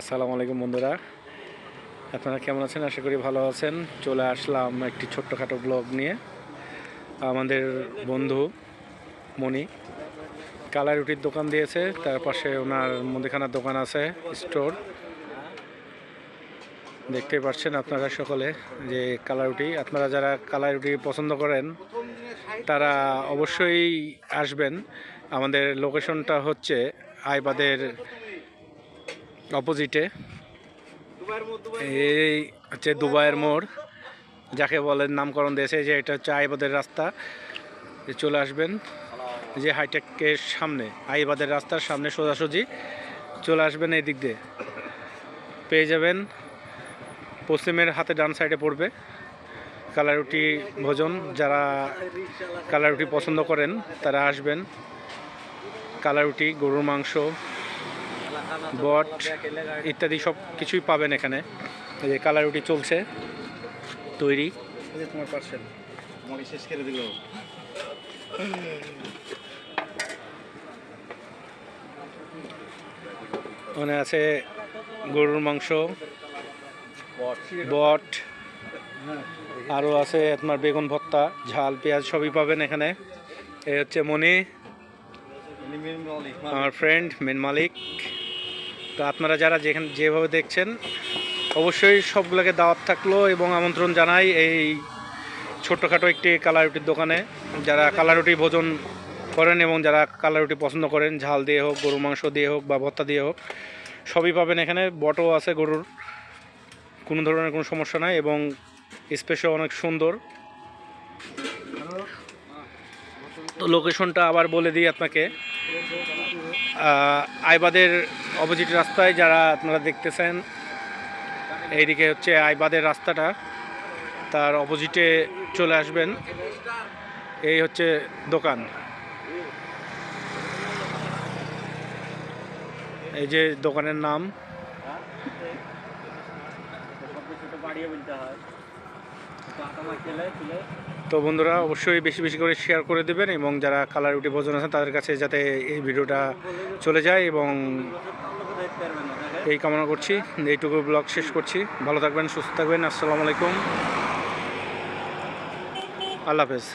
আসসালামু আলাইকুম বন্ধুরা। আপনারা কেমন আছেন? আশা করি ভালো আছেন। চলে আসলাম একটি ছোট্টখাটো ব্লগ নিয়ে। আমাদের বন্ধু মণি কালাই রুটির দোকান দিয়েছে। তার পাশে ওনার মুদিখানার দোকান আছে, স্টোর। দেখতে পাচ্ছেন আপনারা সকলে যে কালাই রুটি। আপনারা যারা কালাই রুটি পছন্দ করেন, তারা অবশ্যই আসবেন। আমাদের লোকেশনটা হচ্ছে আইবাদের অপোজিটে। এই হচ্ছে দুবাইয়ের মোড় যাকে বলেন নামকরণ দিয়েছে যে এটা হচ্ছে আইবাদের রাস্তা। চলে আসবেন যে হাইটেকের সামনে আইবাদের রাস্তার সামনে সোজাসুজি চলে আসবেন এই দিক দিয়ে। পেয়ে যাবেন পশ্চিমের হাতে ডান সাইডে পড়বে কালারুটি ভোজন। যারা কালারুটি পছন্দ করেন তারা আসবেন। কালারুটি গরুর মাংস বট ইত্যাদি সব কিছুই পাবেন এখানে। এই যে কালার রুটি চলছে তৈরি। তোমার পার্সেল। শেষ করে দিল। ওখানে আছে গরুর মাংস বট। আরও আছে আপনার বেগুন ভর্তা ঝাল পেঁয়াজ সবই পাবেন এখানে। এ হচ্ছে মনি আমার ফ্রেন্ড মেন মালিক। তো আপনারা যারা যেখানে যেভাবে দেখছেন, অবশ্যই সবগুলোকে দাওয়াত থাকল এবং আমন্ত্রণ জানাই এই ছোট্টখাটো একটি কালারুটির দোকানে। যারা কালারুটি ভোজন করেন এবং যারা কালারুটি পছন্দ করেন, ঝাল দিয়ে হোক গরু মাংস দিয়ে হোক বা ভত্তা দিয়ে হোক, সবই পাবেন এখানে। বটও আছে গরুর, কোনো ধরনের কোনো সমস্যা নাই এবং স্পেসও অনেক সুন্দর। তো লোকেশনটা আবার বলে দিই আপনাকে। আইবাদের অপোজিট রাস্তায় যারা আপনারা দেখতেছেন, এইদিকে হচ্ছে আইবাদের রাস্তাটা, তার অপোজিটে চলে আসবেন। এই হচ্ছে দোকান। এই যে দোকানের নাম। তো বন্ধুরা, অবশ্যই বেশি বেশি করে শেয়ার করে দেবেন এবং যারা কালার রুটি ভোজন আছেন, তাদের কাছে যাতে এই ভিডিওটা চলে যায় এবং এই কামনা করছি। এইটুকু ব্লগ শেষ করছি। ভালো থাকবেন, সুস্থ থাকবেন। আসসালামু আলাইকুম। আল্লাহ হাফেজ।